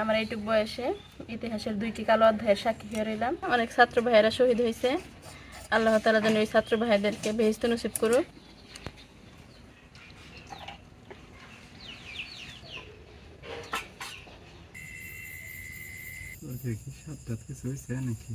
আমার এইটুক বয়সে ইতিহাসের দুইটি কালো অধ্যায়ের সাক্ষী হয়ে রইলাম। অনেক ছাত্র ভাইয়েরা শহীদ হয়েছে। আল্লাহ তালা যেন ওই ছাত্র ভাইদেরকে বেহিস্ত নসিব করুক। দেখি সাতটা কিছু হয়েছে নাকি?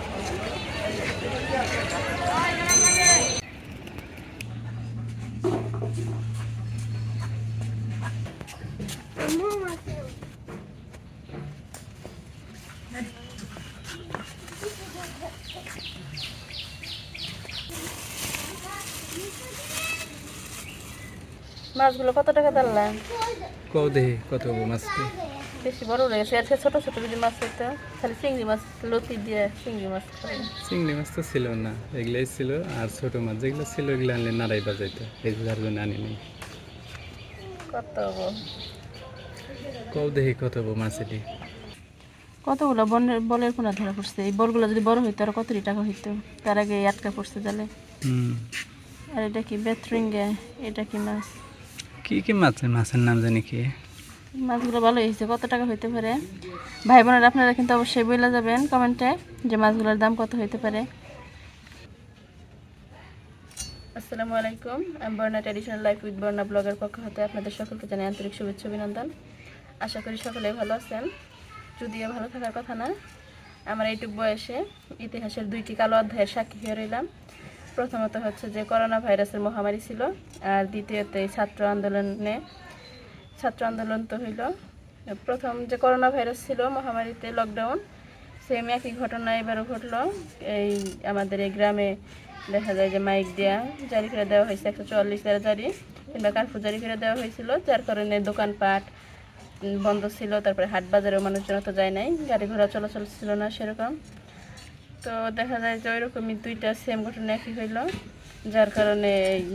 মাছগুলো কত টাকা দিলাম কও দেখি কত মাছটি বেশি বড় হয়ে গেছে আজকে ছোট ছোট যদি মাছ হইতো খালি চিংড়ি মাছ লতি দিয়ে চিংড়ি মাছ। চিংড়ি মাছ তো ছিল না এগুলাই ছিল আর ছোট মাছ যেগুলো ছিল এগুলো আনলে নাড়াই বাজাইতো এগুলোর জন্য আনি নি কত কও দেখি কত মাছটি কতগুলো বনের বলের কোনা ধরা পড়ছে? এই বলগুলো যদি বড় হইতো আর কতটি টাকা হইতো? তার আগে আটকা পড়ছে তাহলে। আর এটা কি বেথরিঙ্গে এটা কি মাছ? কি কি মাছ মাছের নাম জানি কি? মাছগুলো ভালো হয়েছে কত টাকা হইতে পারে? ভাই বোনেরা আপনারা কিন্তু অবশ্যই বলে যাবেন কমেন্টে যে মাছগুলোর দাম কত হইতে পারে। আসসালামু আলাইকুম আমি বর্ণা ট্র্যাডিশনাল লাইফ উইথ বর্ণা ব্লগের পক্ষ হতে আপনাদের সকলকে জানাই আন্তরিক শুভেচ্ছা অভিনন্দন। আশা করি সকলে ভালো আছেন। যদিও ভালো থাকার কথা না আমার এইটুক বয়সে ইতিহাসের দুইটি কালো অধ্যায়ের সাক্ষী হয়ে রইলাম। প্রথমত হচ্ছে যে করোনা ভাইরাসের মহামারী ছিল, আর দ্বিতীয়ত এই ছাত্র আন্দোলনে, ছাত্র আন্দোলন তো হইল। প্রথম যে করোনা ভাইরাস ছিল, মহামারীতে লকডাউন সেম একই ঘটনা এবারও ঘটলো। এই আমাদের এই গ্রামে দেখা যায় যে মাইক দেওয়া জারি করে দেওয়া হয়েছে, একশো চুয়াল্লিশ দ্বারা জারি, কিংবা কার্ফু জারি করে দেওয়া হয়েছিল, যার কারণে দোকানপাট বন্ধ ছিল, তারপরে হাট বাজারেও মানুষজন তো যায় নাই, গাড়ি ঘোড়া চলাচল ছিল না সেরকম। তো দেখা যায় যে ওইরকমই দুইটা সেম ঘটনা একই হইল, যার কারণে এই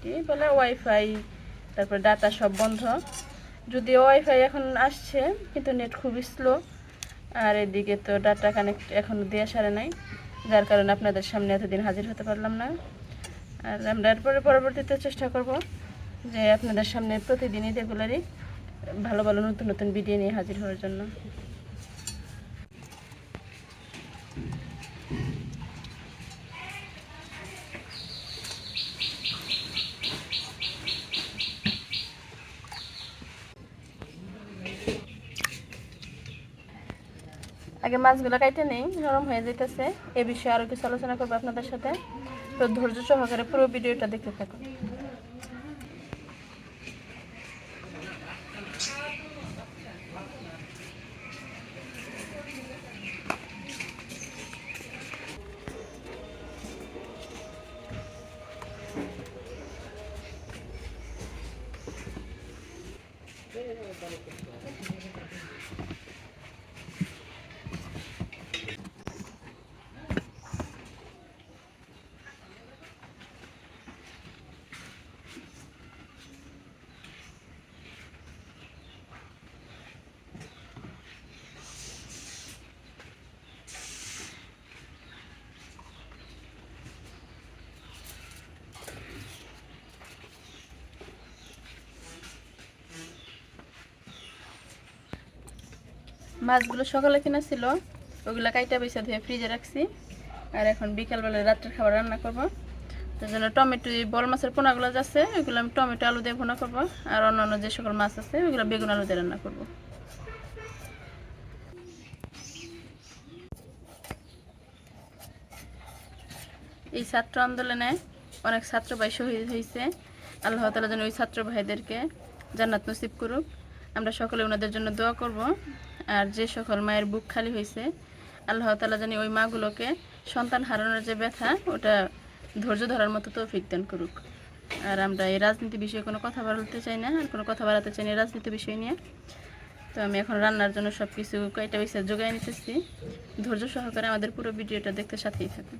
কি বলে ওয়াইফাই তারপর ডাটা সব বন্ধ। যদি ওয়াইফাই এখন আসছে, কিন্তু নেট খুবই স্লো আর এদিকে তো ডাটা কানেক্ট এখনও দেওয়া সারে নাই, যার কারণে আপনাদের সামনে এতদিন হাজির হতে পারলাম না। আর আমরা এরপরে পরবর্তীতে চেষ্টা করব যে আপনাদের সামনে প্রতিদিনই রেগুলারই ভালো ভালো নতুন নতুন ভিডিও নিয়ে হাজির হওয়ার জন্য। আগে মাছগুলো কাইটে নেই, নরম হয়ে যেতেছে এ বিষয়ে আরও কিছু আলোচনা করব আপনাদের সাথে। তো ধৈর্য সহকারে পুরো ভিডিওটা দেখতে থাকুন। মাছগুলো সকালে কিনা ছিল, ওগুলো কাইটা বেসা ধুয়ে ফ্রিজে রাখছি। আর এখন বিকালবেলা রাত্রের খাবার রান্না করব। তার জন্য টমেটো বড় মাছের পোনাগুলো যাচ্ছে ওইগুলো আমি টমেটো, আলু দিয়ে ভুনা করব। আর অন্যান্য যে সকল মাছ আছে, ওইগুলো বেগুন, আলু দিয়ে রান্না করব। এই ছাত্র আন্দোলনে অনেক ছাত্র ভাই শহীদ হয়েছে আল্লাহ তালা যেন ওই ছাত্র ভাইদেরকে জান্নাত নসিব করুক। আমরা সকলে ওনাদের জন্য দোয়া করব। আর যে সকল মায়ের বুক খালি হয়েছে, আল্লাহ তালা জানি ওই মাগুলোকে সন্তান হারানোর যে ব্যথা, ওটা ধৈর্য ধরার মতো তৌফিক দান করুক। আর আমরা এই রাজনীতি বিষয়ে কোনো কথা বলতে চাই না, আর কোনো কথা বাড়াতে চাই না রাজনীতি বিষয় নিয়ে। তো আমি এখন রান্নার জন্য সব কিছু কয়টা পয়সা জোগায় নিতেছি। ধৈর্য সহকারে আমাদের পুরো ভিডিওটা দেখতে সাথেই থাকুন।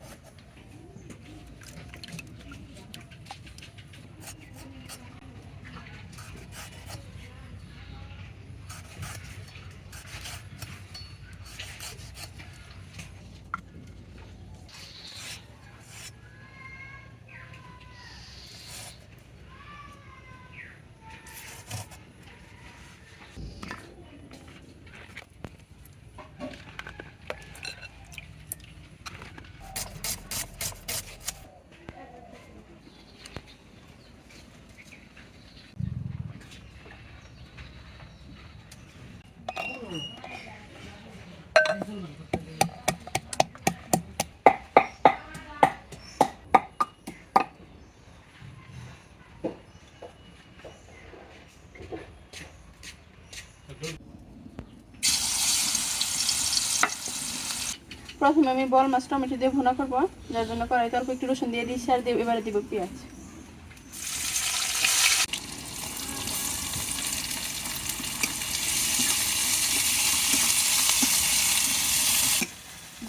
প্রথমে আমি বল মাছ, টমেটো দিয়ে ভুনা করব। যার জন্য কড়াইতে অল্প একটু রসুন দিয়ে দিয়েছি আর এবারে দিব পেঁয়াজ।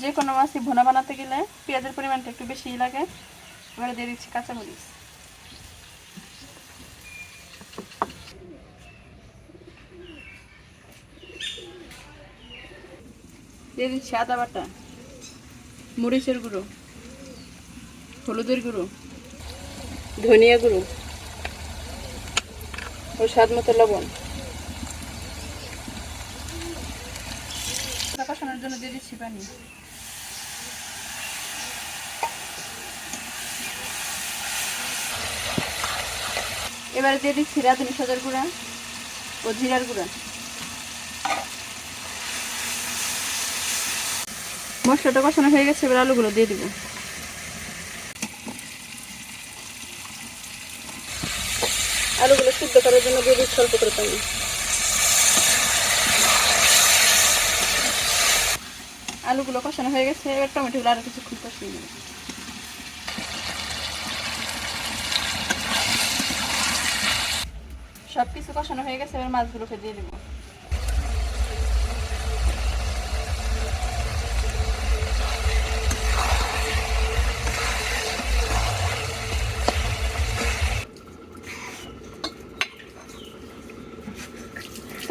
যে কোনো মাছই ভুনা বানাতে গেলে পেঁয়াজের পরিমাণটা একটু বেশিই লাগে। এবারে দিয়ে দিচ্ছি কাঁচামরিচ দিয়ে দিচ্ছি আদা বাটা। মরিচের গুঁড়ো হলুদের গুঁড়ো ধনিয়া গুঁড়ো ও স্বাদ মতো লবণ। কষানোর জন্য দিয়ে দিচ্ছি পানি। এবারে দিয়ে দিচ্ছি রাঁধুনি সাজার গুঁড়া ও জিরার গুঁড়া। মশলাটা কষানো হয়ে গেছে, এবার আলুগুলো দিয়ে দিব। আলুগুলো সিদ্ধ করার জন্য দিয়ে দিচ্ছি অল্প করে পানি। আলুগুলো কষানো হয়ে গেছে, এবার টমেটোগুলো আরও কিছুক্ষণ কষিয়ে নেব। সব কিছু কষানো হয়ে গেছে, এবার মাছগুলোকে দিয়ে দেবো।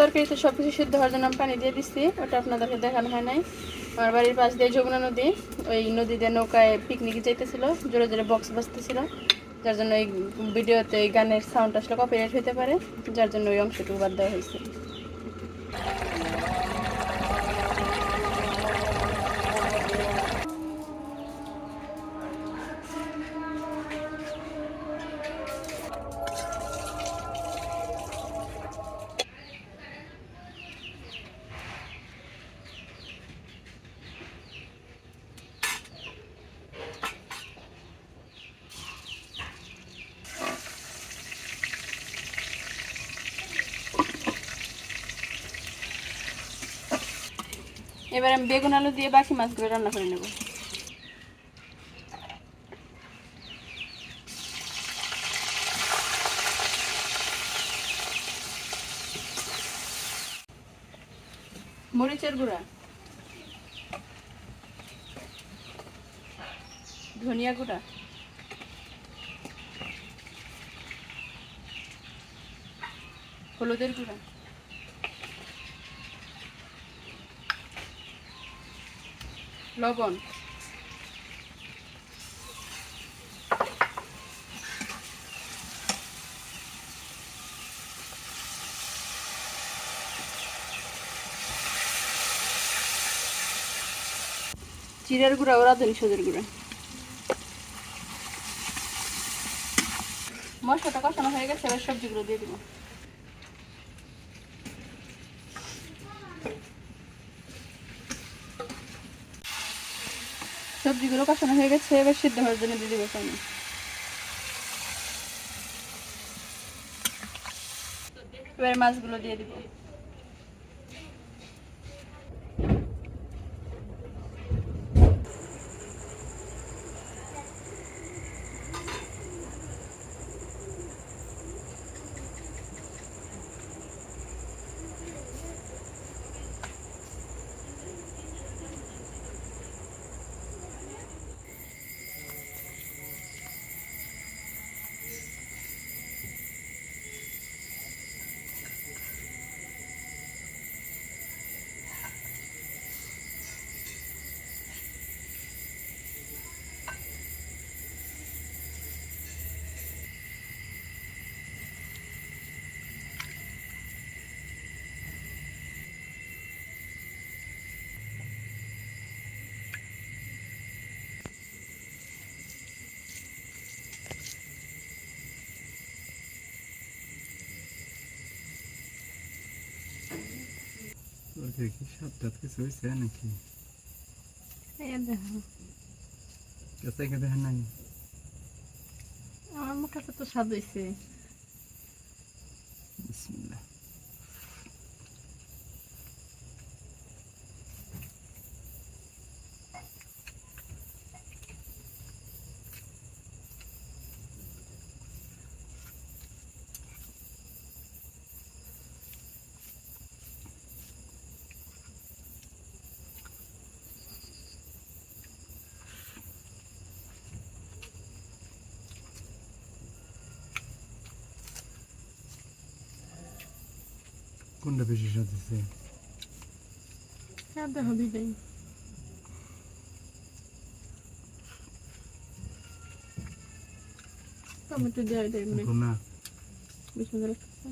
তরকারিতে সব কিছু সিদ্ধ হওয়ার জন্য পানি দিয়ে দিচ্ছি ওটা আপনাদেরকে দেখানো হয় নাই। আমার বাড়ির পাশ দিয়ে যমুনা নদী, ওই নদীতে নৌকায় পিকনিকে যাইতেছিল, জোরে জোরে বক্স বাজতেছিল, যার জন্য এই ভিডিওতে এই গানের সাউন্ড আসলে কপিরাইট হতে পারে, যার জন্য ওই অংশটুকু বাদ দেওয়া হয়েছে। এবার আমি বেগুন আলু দিয়ে বাকি মাছগুলো রান্না করে নেব। মরিচের গুঁড়া। ধনিয়া গুঁড়া। হলুদের গুঁড়া। লবণ। জিরার গুঁড়া ও রাঁধুনি সজের গুঁড়া। মশলাটা কষানো হয়ে গেছে, এবার সবজিগুলো দিয়ে দিব। সবজিগুলো কষানো হয়ে গেছে, এবার সিদ্ধ হওয়ার জন্য দিয়ে দেবো পানি এবার মাছগুলো দিয়ে দিব। দেখি সাতটা কিছু হয়েছে নাকি? দেখো। দেখেন নাই? আমার মুখটা তো স্বাদ হয়েছে কোনটা বেশি হয়েছে হ্যাঁ দেখো দিদি টমেটো দেওয়া এটা এমনি। ঘুমা বেশ মজা লাগতেছে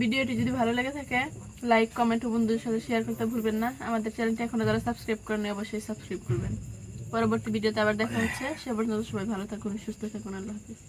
ভিডিওটি যদি ভালো লেগে থাকে লাইক কমেন্ট ও বন্ধুদের সাথে শেয়ার করতে ভুলবেন না। আমাদের চ্যানেলটি এখনও যারা সাবস্ক্রাইব করেনি অবশ্যই সাবস্ক্রাইব করবেন। পরবর্তী ভিডিওতে আবার দেখা হচ্ছে। সে পর্যন্ত সবাই ভালো থাকুন সুস্থ থাকুন আল্লাহ হাফিজ।